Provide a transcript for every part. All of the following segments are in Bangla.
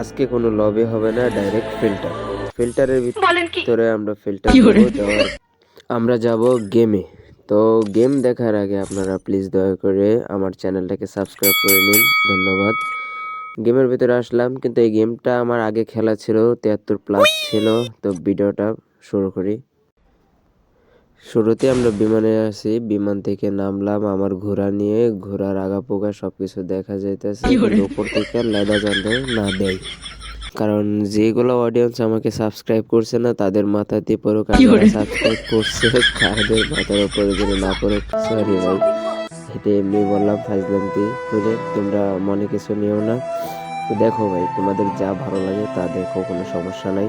আজকে কোনো লবে হবে না ডাইরেক্ট ফিল্টার ফিল্টারের ভিতরে আমরা ফিল্টার আমরা যাব গেমে তো গেম দেখার আগে আপনারা প্লিজ দয়া করে আমার চ্যানেলটাকে সাবস্ক্রাইব করে নিন ধন্যবাদ। গেমের ভিতরে আসলাম কিন্তু এই গেমটা আমার আগে খেলা ছিল তিয়াত্তর প্লাস ছিল তো ভিডিওটা শুরু করি। শুরুতে আমরা বিমানে আসি বিমান থেকে নামলাম আমার ঘোড়া নিয়ে ঘোড়ার আগা পোকা সবকিছু দেখা যাইতেছে উপর থেকে লেদা জানতে না দেয়। কারণ যেগুলো অডিয়েন্স আমাকে সাবস্ক্রাইব করছে না তাদের মাথাতে পড়ুক যারা সাবস্ক্রাইব করছে তাদের মাথার উপরে যেন না পড়ুক সরি ভাই। এটা এমনি বললাম ফাইজলামতি বুঝলে তোমরা মনে কিছু নিও না। দেখো ভাই তোমাদের যা ভালো লাগে তা দেখো কোনো সমস্যা নাই।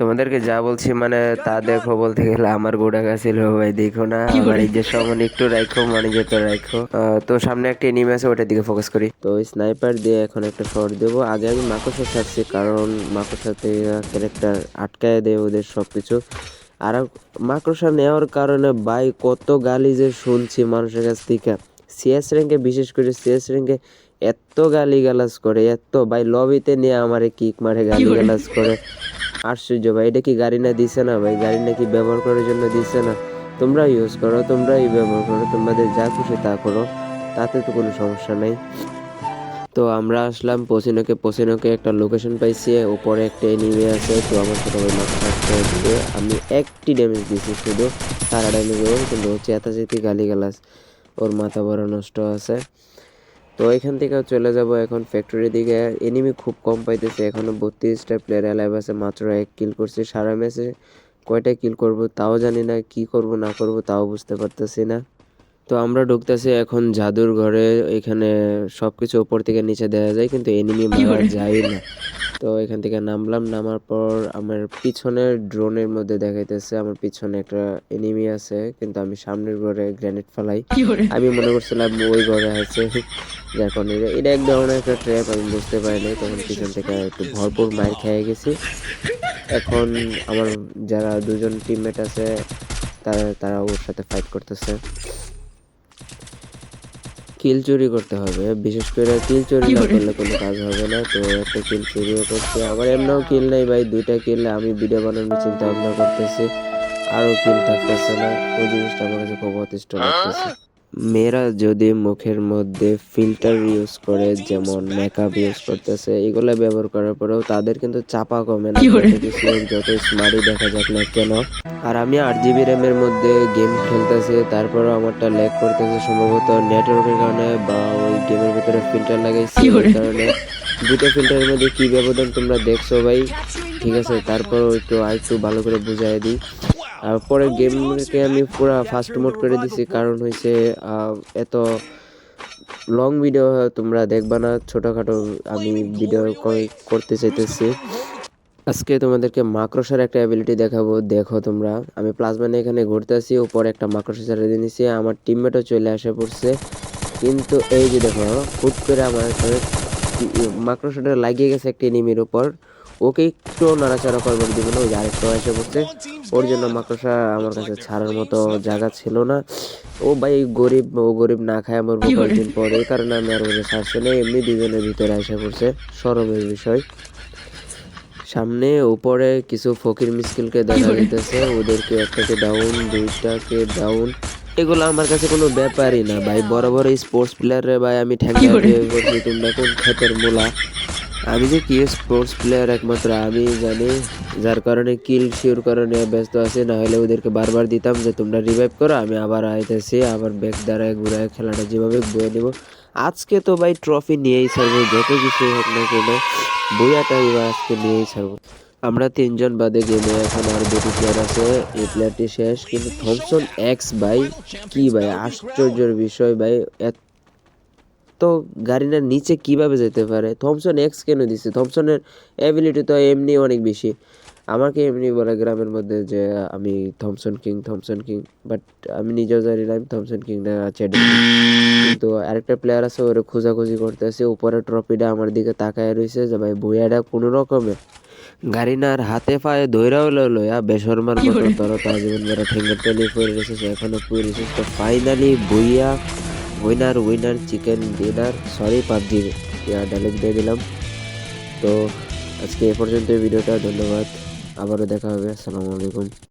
তোমাদেরকে যা বলছি মানে তা দেখো বলতে গেলে আমার গোড়া গাছিল ভাই দেখো না আমার এই যে সমান একটু রাখো মানে যে তো রাখো তো সামনে একটা এনিমি আছে ওটার দিকে ফোকাস করি। তো স্নাইপার দিয়ে এখন একটা শট দেবো। আগে আমি মাকড়সা ছাড়ছি কারণ মাকড়সা থেকে ক্যারেক্টার আটকায় দেয় ওদের সবকিছু। আর মাকড়সা নেওয়ার কারণে ভাই কত গালি যে শুনছি মানুষের কাছ থেকে। সিএস র্যাঙ্কে বিশেষ করে সিএস র্যাঙ্কে এত গালি গালাজ করে এত ভাই লবিতে নিয়ে আমারে কিক মারে গালি? গালাজ করে। আশ্চর্য ভাই, এটা কি গাড়ি না দিছে না ভাই? গাড়ি নাকি ব্যবহার করার জন্য দিছে না। তোমরা ইউজ করো, তোমরাই ব্যবহার করো, তোমাদের যা খুশি তা করো, তাতে তো কোনো সমস্যা নেই। তো আমরা আসলাম পসিনোকে পসিনোকে একটা লোকেশন পাইছি, উপরে একটা এনিমি আছে, তো আমার সাথে ওই মাথা আমি একটি ড্যামেজ দিয়েছি শুধু সারা ড্যামেজ কিন্তু চেতাচেতি গালি গালাস ওর মাথা বড় নষ্ট আছে। তো এখান থেকে চলে যাব এখন ফ্যাক্টরির দিকে। এনিমি খুব কম পাইতেছে এখনও বত্রিশটা প্লেয়ার অ্যালাইভ আছে মাত্র এক কিল করছে। সারা ম্যাচে কয়টা কিল করব তাও জানি না কি করব না করব তাও বুঝতে পারতেছি না। তো আমরা ঢুকতেছি এখন জাদুর ঘরে এখানে সবকিছু উপর থেকে নিচে দেওয়া যায় কিন্তু এনিমি মারা যায় না। তো এখান থেকে নামলাম। নামার পর আমার পিছনের ড্রোনের মধ্যে দেখাইতেছে আমার পিছনে একটা এনিমি আছে কিন্তু আমি সামনের ঘরে গ্রেনেড ফেলাই। আমি মনে করছিলাম ওই ঘরে আছে। যার কারণে এটা- এক ধরনের একটা ট্র্যাপ আমি বুঝতে পারিনি তখন পিছন থেকে একটু ভরপুর মার খেয়ে গেছি। এখন আমার যারা দুজন টিমমেট আছে তারা তারা ওর সাথে ফাইট করতেছে। কিল চুরি করতে হবে। বিশেষ করে কিল চুরি না করলে কোনো কাজ হবে না। তো একটা কিল চুরিও করছে। আবার এমনও কিল নেই ভাই। দুইটা কিল আমি ভিডিও বানানোর চিন্তা ভাবনা করতেছি। আরও কিল থাকতেছে না। ওই জিনিসটা আমার কাছে খুব অতিষ্ঠ লাগতেছে। মেয়েরা যদি মুখের মধ্যে ফিল্টার ইউজ করে যেমন মেকআপ ইউজ করতেছে এগুলো ব্যবহার করার পরেও তাদের কিন্তু চাপা কমে না। যত স্মার্টই দেখা যাক না কেন। আর আমি আট জিবি র্যামের মধ্যে গেম খেলতেছি তারপরেও আমারটা ল্যাগ করতেছে সম্ভবত নেটওয়ার্কের কারণে বা ওই গেমের ভিতরে ফিল্টার লাগাইছি? কারণে। দুটো ফিল্টারের মধ্যে কি ব্যবধান তোমরা দেখছ ভাই? ঠিক আছে তারপর একটু আর একটু ভালো করে বুঝাই দিই। পরে গেমকে আমি পুরো ফাস্ট মোড করে দিছি কারণ হয়েছে এত লং ভিডিও তোমরা দেখবা না ছোটোখাটো আমি ভিডিও করতে চাইতেছি। আজকে তোমাদেরকে মাকড়সার একটা অ্যাবিলিটি দেখাবো দেখো তোমরা। আমি প্লাজমানে এখানে ঘুরতে আসি উপরে একটা মাকড়সা ছেড়ে দিয়ে নিছি আমার টিমমেটও চলে আসে পড়ছে। কিন্তু এই যে দেখো হুট করে আমার মাকড়সাটা লাগিয়ে গেছে একটা এনিমির উপর। ওকে একটু নাড়াচাড়া করবার দিব না ওই যে আরেকটা এসে পড়ছে ওর জন্য মাকড়সা আমার কাছে ছাড়ার মতো জায়গা ছিল না। ও ভাই গরিব ও গরিব না খায় আমার? কয়েকদিন পর। এই কারণে আমি আর ওকে ছাড়ছি না এমনি দুজনের ভিতরে এসে পড়ছে। সরমের বিষয়। সামনে উপরে কিছু ফকির মিস্কিলকে দেখা? যাইতেছে ওদেরকে একটাকে ডাউন দুইটাকে ডাউন এগুলো আমার কাছে কোনো ব্যাপারই না ভাই। বড় বড় স্পোর্টস প্লেয়ারে ভাই আমি ঠ্যাঙ্গা তোমরা কোন ক্ষেতের মূলা? আমি যে কি স্পোর্টস প্লেয়ার একমাত্র, আমি জানি যার কারণে কিল শিওর কারণে ব্যস্ত আছি না হলে ওদেরকে বারবার দিতাম যে তোমরা রিভাইভ করো, আমি আবার আইতেছি, আবার ব্যাগ দ্বারায় ঘুরায় খেলাটা যেভাবে বয়ে নেব। আজকে তো ভাই ট্রফি নিয়েই ছাড়বো, যত কিছু হোক না কেন বইয়াটা এবার আজকে নিয়েই ছাড়বো। আমরা তিনজন বাদে গেমে এখন আর দুটি প্লেয়ার আছে, এই প্লেয়ারটি শেষ, কিন্তু থমসন এক্স ভাই, কি ভাই, আশ্চর্যের বিষয় ভাই, এত তো গাড়িটার নিচে কীভাবে যেতে পারে? থমসন এক্স কেন দিছে? থমসনের অ্যাবিলিটি তো এমনি অনেক বেশি। আমাকে এমনি বলে গ্রামের মধ্যে যে আমি Thomson King Thomson King but আমি নিজেও জানি না আমি থমসন কিং না চ্যাডি কিন্তু আরেকটা প্লেয়ার আছে ওরে খোঁজাখুঁজি করতেছে উপরে ট্রফিটা আমার দিকে তাকায় রয়েছে যে ভাই বইয়াটা কোনো রকমে। গাড়িনার হাতে পায়ে ধৈরাও লইলো ইয়া বেসরমার মতো মেরা ঠেঙ্গের তেলি পড়ে রেখেছে এখনও পড়ে ফাইনালি বইয়া winner winner chicken dinner sorry PUBG dialogue দিয়ে দিলাম। তো আজকে এ পর্যন্ত ভিডিওটা, ধন্যবাদ। আবারও দেখা হবে, আসসালামু আলাইকুম।